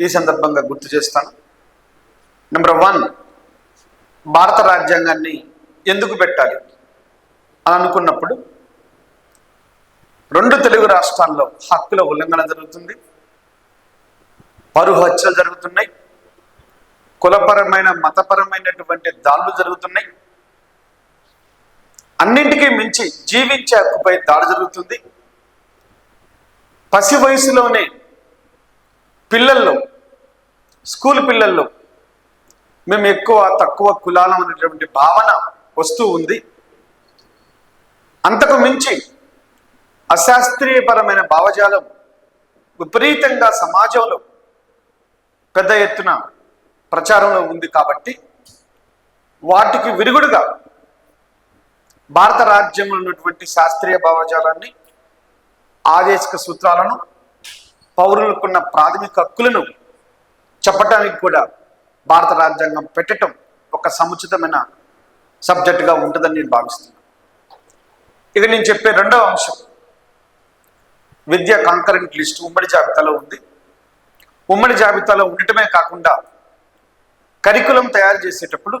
ఈ సందర్భంగా గుర్తు చేస్తాను. నెంబర్ వన్ భారత రాజ్యాంగాన్ని ఎందుకు పెట్టాలి అని అనుకున్నప్పుడు రెండు తెలుగు రాష్ట్రాల్లో హక్కుల ఉల్లంఘన జరుగుతుంది పరు హత్యలు జరుగుతున్నాయి కులపరమైన మతపరమైనటువంటి దాడులు జరుగుతున్నాయి. అన్నింటికీ మించి జీవించే హక్కుపై దాడి జరుగుతుంది. పసి వయసులోనే పిల్లల్లో స్కూల్ పిల్లల్లో మేము ఎక్కువ తక్కువ కులాలం అనేటువంటి భావన వస్తూ ఉంది. అంతకు మించి అశాస్త్రీయపరమైన భావజాలం విపరీతంగా సమాజంలో పెద్ద ఎత్తున ప్రచారంలో ఉంది కాబట్టి వాటికి విరుగుడుగా భారత రాజ్యంలో ఉన్నటువంటి శాస్త్రీయ భావజాలాన్ని ఆదేశిక సూత్రాలను పౌరులకున్న ప్రాథమిక హక్కులను చెప్పటానికి కూడా భారత రాజ్యాంగం పెట్టడం ఒక సముచితమైన సబ్జెక్టుగా ఉంటుందని నేను భావిస్తున్నాను. ఇక నేను చెప్పే రెండవ అంశం విద్య కాంకరెంట్ లిస్ట్ ఉమ్మడి జాబితాలో ఉంది. ఉమ్మడి జాబితాలో ఉండటమే కాకుండా కరికులం తయారు చేసేటప్పుడు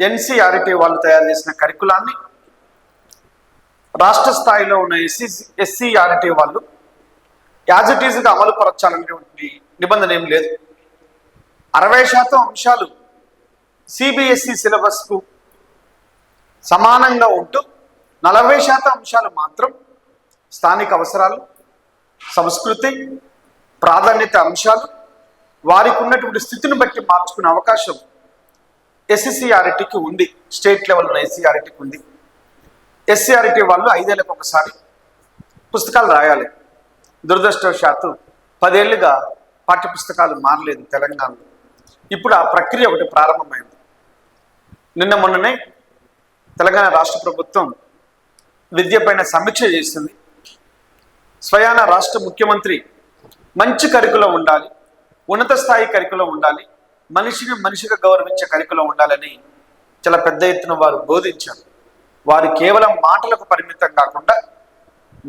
ఎన్సీఆర్టీ వాళ్ళు తయారు చేసిన కరికులాన్ని రాష్ట్ర స్థాయిలో ఉన్న ఎస్సీ ఎస్సీఆర్టీ వాళ్ళు యాజ్ ఇట్ ఈజ్గా అమలు పరచాలనేటువంటి నిబంధన ఏం లేదు. అరవై శాతం అంశాలు సిబిఎస్ఈ సిలబస్కు సమానంగా ఉంటూ నలభై శాతం అంశాలు మాత్రం స్థానిక అవసరాలు సంస్కృతి ప్రాధాన్యత అంశాలు వారికి ఉన్నటువంటి స్థితిని బట్టి మార్చుకునే అవకాశం ఎస్ఎస్సిఆర్టీకి ఉంది. స్టేట్ లెవెల్ ఉన్న ఎస్సీఆర్టీకి ఉంది. ఎస్సీఆర్టీ వాళ్ళు ఐదేళ్ళకి ఒకసారి పుస్తకాలు రాయాలి. దురదృష్టవశాత్తు పదేళ్ళుగా పాఠ్య పుస్తకాలు మారలేదు తెలంగాణలో. ఇప్పుడు ఆ ప్రక్రియ ఒకటి ప్రారంభమైంది. నిన్న మొన్ననే తెలంగాణ రాష్ట్ర ప్రభుత్వం విద్యపైన సమీక్ష చేసింది. స్వయాన రాష్ట్ర ముఖ్యమంత్రి మంచి కరికులం ఉండాలి ఉన్నత స్థాయి కరికులం ఉండాలి మనిషిని మనిషిగా గౌరవించే కరికులం ఉండాలని చాలా పెద్ద ఎత్తున వారు బోధించారు. వారు కేవలం మాటలకు పరిమితం కాకుండా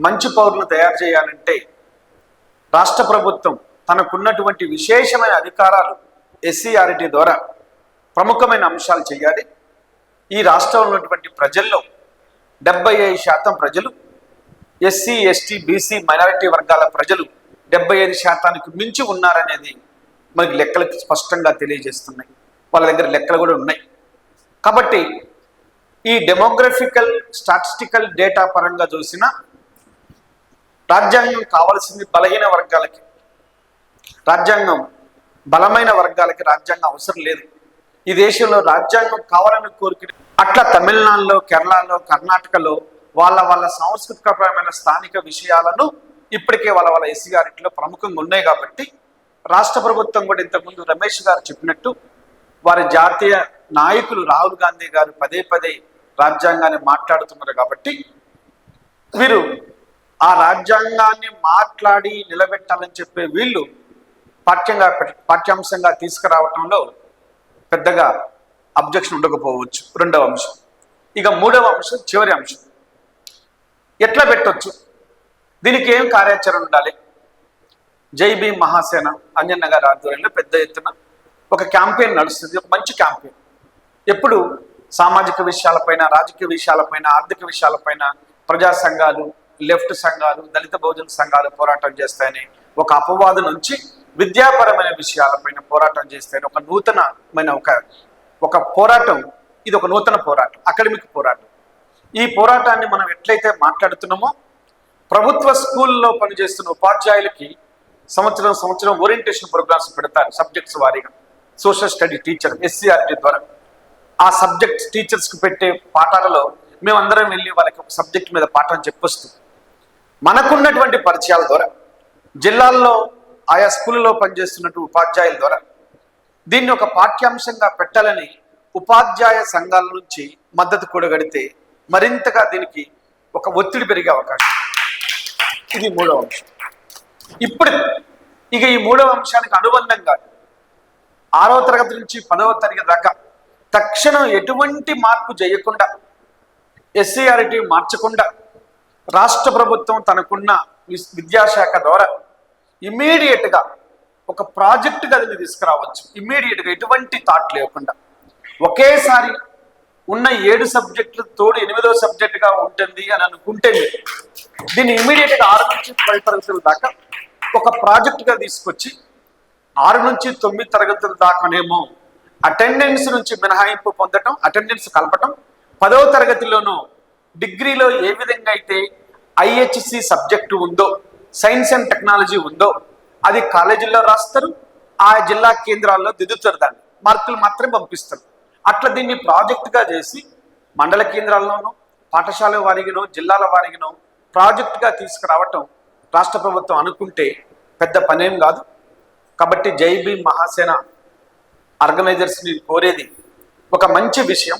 మంచి పౌరులు తయారు చేయాలంటే రాష్ట్ర ప్రభుత్వం తనకున్నటువంటి విశేషమైన అధికారాలు ఎస్సీఆర్టీ ద్వారా ప్రముఖమైన అంశాలు చేయాలి. ఈ రాష్ట్రంలో ఉన్నటువంటి ప్రజల్లో డెబ్బై ఐదు శాతం ప్రజలు ఎస్సీ ఎస్టీ బీసీ మైనారిటీ వర్గాల ప్రజలు డెబ్బై ఐదు శాతానికి మించి ఉన్నారనేది మనకి లెక్కలకు స్పష్టంగా తెలియజేస్తున్నాయి. వాళ్ళ దగ్గర లెక్కలు కూడా ఉన్నాయి. కాబట్టి ఈ డెమోగ్రఫికల్ స్టాటిస్టికల్ డేటా పరంగా చూసినా రాజ్యాంగం కావలసింది బలహీన వర్గాలకి. రాజ్యాంగం బలమైన వర్గాలకి రాజ్యాంగం అవసరం లేదు. ఈ దేశంలో రాజ్యాంగం కావాలని కోరిక అట్లా తమిళనాడులో కేరళలో కర్ణాటకలో వాళ్ళ వాళ్ళ సాంస్కృతికపరమైన స్థానిక విషయాలను ఇప్పటికే వాళ్ళ వాళ్ళ ఎస్సీ గారి ఇంట్లో ప్రముఖంగా ఉన్నాయి కాబట్టి రాష్ట్ర ప్రభుత్వం కూడా ఇంతకుముందు రమేష్ గారు చెప్పినట్టు వారి జాతీయ నాయకులు రాహుల్ గాంధీ గారు పదే పదే రాజ్యాంగాన్ని మాట్లాడుతున్నారు కాబట్టి వీరు ఆ రాజ్యాంగాన్ని మాట్లాడి నిలబెట్టాలని చెప్పే వీళ్ళు పాఠ్యంగా పాఠ్యాంశంగా తీసుకురావటంలో పెద్దగా అబ్జెక్షన్ ఉండకపోవచ్చు. రెండవ అంశం. ఇక మూడవ అంశం చివరి అంశం. ఎట్లా పెట్టొచ్చు? దీనికి ఏం కార్యాచరణ ఉండాలి? జైబీ మహాసేన అంజన్న గారి ఆధ్వర్యంలో పెద్ద ఎత్తున ఒక క్యాంపెయిన్ నడుస్తుంది. ఒక మంచి క్యాంపెయిన్. ఎప్పుడు సామాజిక విషయాలపైన రాజకీయ విషయాలపైన ఆర్థిక విషయాలపైన ప్రజా సంఘాలు లెఫ్ట్ సంఘాలు దళిత బహుజన సంఘాలు పోరాటం చేస్తాయని ఒక అపవాదు నుంచి విద్యాపరమైన విషయాలపైన పోరాటం చేస్తాయని ఒక నూతనమైన ఒక ఒక పోరాటం. ఇది ఒక నూతన పోరాటం అకాడమిక్ పోరాటం. ఈ పోరాటాన్ని మనం ఎట్లయితే మాట్లాడుతున్నామో ప్రభుత్వ స్కూల్లో పనిచేస్తున్న ఉపాధ్యాయులకి సంవత్సరం సంవత్సరం ఓరియంటేషన్ ప్రోగ్రామ్స్ పెడతారు సబ్జెక్ట్స్ వారీగా. సోషల్ స్టడీ టీచర్ ఎస్సీఆర్టీ ద్వారా. ఆ సబ్జెక్ట్ టీచర్స్కి పెట్టే పాఠాలలో మేమందరం వెళ్ళి వాళ్ళకి ఒక సబ్జెక్ట్ మీద పాఠం చెప్పొస్తూ మనకున్నటువంటి పరిచయాల ద్వారా జిల్లాల్లో ఆయా స్కూళ్ళలో పనిచేస్తున్నట్టు ఉపాధ్యాయుల ద్వారా దీన్ని ఒక పాఠ్యాంశంగా పెట్టాలని ఉపాధ్యాయ సంఘాల నుంచి మద్దతు కూడగడితే మరింతగా దీనికి ఒక ఒత్తిడి పెరిగే అవకాశం. ఇది మూడవ అంశం. ఇప్పుడు ఇక ఈ మూడవ అంశానికి అనుబంధంగా ఆరవ తరగతి నుంచి పదవ తరగతి దాకా తక్షణం ఎటువంటి మార్పు చేయకుండా ఎస్సీఆర్టీ మార్చకుండా రాష్ట్ర ప్రభుత్వం తనకున్న విద్యాశాఖ ద్వారా ఇమీడియట్గా ఒక ప్రాజెక్ట్ గదిని తీసుకురావచ్చు. ఇమ్మీడియట్గా ఎటువంటి థాట్ లేకుండా. ఒకేసారి ఉన్న ఏడు సబ్జెక్టులు తోడు ఎనిమిదో సబ్జెక్టుగా ఉంటుంది అని అనుకుంటే మీరు దీన్ని ఇమ్మీడియట్గా ఆరు నుంచి పది తరగతుల దాకా ఒక ప్రాజెక్టుగా తీసుకొచ్చి ఆరు నుంచి తొమ్మిది తరగతుల దాకానేమో అటెండెన్స్ నుంచి మినహాయింపు పొందటం అటెండెన్స్ కలపటం పదవ తరగతిలోనూ డిగ్రీలో ఏ విధంగా అయితే ఐహెచ్సి సబ్జెక్టు ఉందో సైన్స్ అండ్ టెక్నాలజీ ఉందో అది కాలేజీల్లో రాస్తారు ఆ జిల్లా కేంద్రాల్లో దిద్దుతారు దాన్ని. మార్కులు మాత్రమే పంపిస్తారు. అట్లా దీన్ని ప్రాజెక్టుగా చేసి మండల కేంద్రాల్లోనూ పాఠశాల వారిగినో జిల్లాల వారిగినో ప్రాజెక్టుగా తీసుకురావటం రాష్ట్ర ప్రభుత్వం అనుకుంటే పెద్ద పనేం కాదు. కాబట్టి జై భీమ్ మహాసేన ఆర్గనైజర్స్ని కోరేది ఒక మంచి విషయం.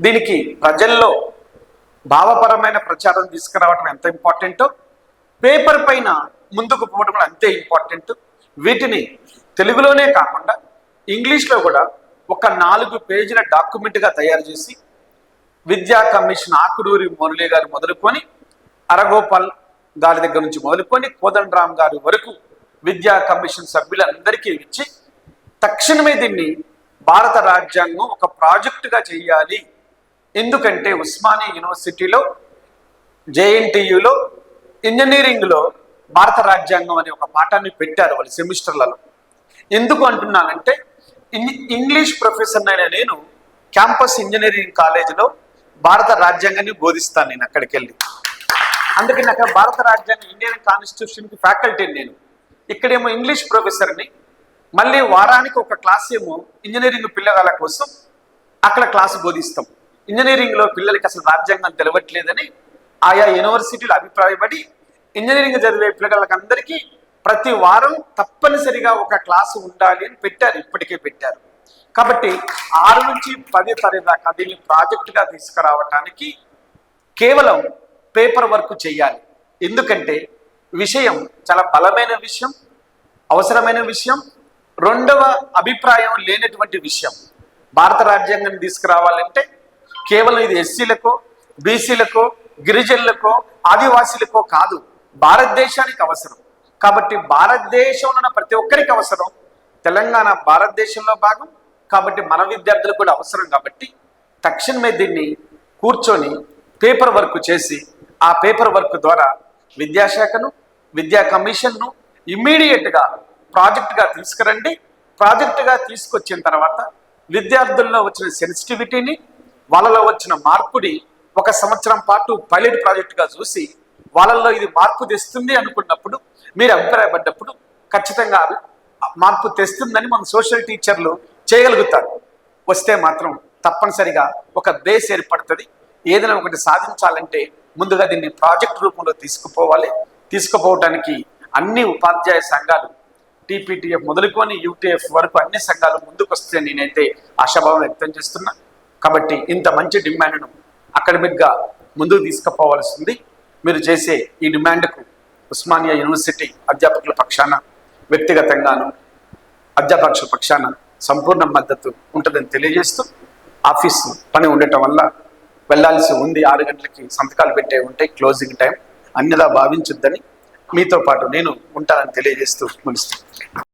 దీనికి ప్రజల్లో భావపరమైన ప్రచారం తీసుకురావడం ఎంత ఇంపార్టెంటో? పేపర్ పైన ముందుకు పోవడం కూడా అంతే ఇంపార్టెంట్. వీటిని తెలుగులోనే కాకుండా ఇంగ్లీష్లో కూడా ఒక నాలుగు పేజీల డాక్యుమెంట్గా తయారు చేసి విద్యా కమిషన్ ఆకుడూరి మురళి గారు మొదలుకొని అరగోపాల్ గారి దగ్గర నుంచి మొదలుకొని కోదండరామ్ గారి వరకు విద్యా కమిషన్ సభ్యులందరికీ ఇచ్చి తక్షణమే దీన్ని భారత రాజ్యాంగం ఒక ప్రాజెక్టుగా చేయాలి. ఎందుకంటే ఉస్మానియా యూనివర్సిటీలో జేఎన్టీయులో ఇంజనీరింగ్లో భారత రాజ్యాంగం అనే ఒక పాఠాన్ని పెట్టారు వాళ్ళ సెమిస్టర్లలో. ఎందుకు అంటున్నానంటే ఇం- ఇంగ్లీష్ ప్రొఫెసర్ అయిన నేను క్యాంపస్ ఇంజనీరింగ్ కాలేజీలో భారత రాజ్యాంగాన్ని బోధిస్తాను నేను అక్కడికి వెళ్ళి అందుకని అక్కడ భారత రాజ్యాంగం ఇండియన్ కాన్స్టిట్యూషన్కి ఫ్యాకల్టీ నేను. ఇక్కడేమో ఇంగ్లీష్ ప్రొఫెసర్ని మళ్ళీ వారానికి ఒక క్లాస్ ఏమో ఇంజనీరింగ్ పిల్లగాల కోసం అక్కడ క్లాసు బోధిస్తాం. ఇంజనీరింగ్లో పిల్లలకి అసలు రాజ్యాంగం తెలవట్లేదని ఆయా యూనివర్సిటీలు అభిప్రాయపడి ఇంజనీరింగ్ చదివే పిల్లలకందరికీ అందరికీ ప్రతి వారం తప్పనిసరిగా ఒక క్లాసు ఉండాలి అని పెట్టారు ఇప్పటికే పెట్టారు. కాబట్టి ఆరు నుంచి పది తరగతి దాకా దీన్ని ప్రాజెక్టుగా తీసుకురావటానికి కేవలం పేపర్ వర్క్ చేయాలి. ఎందుకంటే విషయం చాలా బలమైన విషయం అవసరమైన విషయం రెండవ అభిప్రాయం లేనటువంటి విషయం. భారత రాజ్యాంగాన్ని తీసుకురావాలంటే కేవలం ఇది ఎస్సీలకో బీసీలకో గిరిజనులకో ఆదివాసీలకో కాదు. భారతదేశానికి అవసరం. కాబట్టి భారతదేశంలో ఉన్న ప్రతి ఒక్కరికి అవసరం. తెలంగాణ భారతదేశంలో భాగం. కాబట్టి మన విద్యార్థులకు కూడా అవసరం కాబట్టి తక్షణమే దీన్ని కూర్చొని పేపర్ వర్క్ చేసి ఆ పేపర్ వర్క్ ద్వారా విద్యాశాఖను విద్యా కమిషన్ను ఇమ్మీడియట్గా ప్రాజెక్టుగా తీసుకురండి. ప్రాజెక్టుగా తీసుకొచ్చిన తర్వాత విద్యార్థుల్లో వచ్చిన సెన్సిటివిటీని వాళ్ళలో వచ్చిన మార్పుని ఒక సంవత్సరం పాటు పైలట్ ప్రాజెక్టుగా చూసి వాళ్ళల్లో ఇది మార్పు తెస్తుంది అనుకున్నప్పుడు మీరు అభిప్రాయపడ్డప్పుడు ఖచ్చితంగా మార్పు తెస్తుందని మన సోషల్ టీచర్లు చేయగలుగుతారు. వస్తే మాత్రం తప్పనిసరిగా ఒక బేస్ ఏర్పడుతుంది. ఏదైనా ఒకటి సాధించాలంటే ముందుగా దీన్ని ప్రాజెక్ట్ రూపంలో తీసుకుపోవాలి. తీసుకుపోవటానికి అన్ని ఉపాధ్యాయ సంఘాలు టీపీటీఎఫ్ మొదలుకొని యూటీఎఫ్ వరకు అన్ని సంఘాలు ముందుకు వస్తే నేనైతే ఆశాభావం వ్యక్తం చేస్తున్నా. కాబట్టి ఇంత మంచి డిమాండ్ను అకాడమిక్గా ముందుకు తీసుకుపోవాల్సింది మీరు చేసే ఈ డిమాండ్కు ఉస్మానియా యూనివర్సిటీ అధ్యాపకుల పక్షాన వ్యక్తిగతంగాను అధ్యాపకుల పక్షాన సంపూర్ణ మద్దతు ఉంటుందని తెలియజేస్తూ ఆఫీస్ పని ఉండటం వల్ల వెళ్ళాల్సి ఉంది. ఆరు గంటలకి సంతకాలు పెట్టే ఉంటే క్లోజింగ్ టైం. అన్నిలా భావించొద్దని మీతో పాటు నేను ఉంటానని తెలియజేస్తూ ముగిస్తాను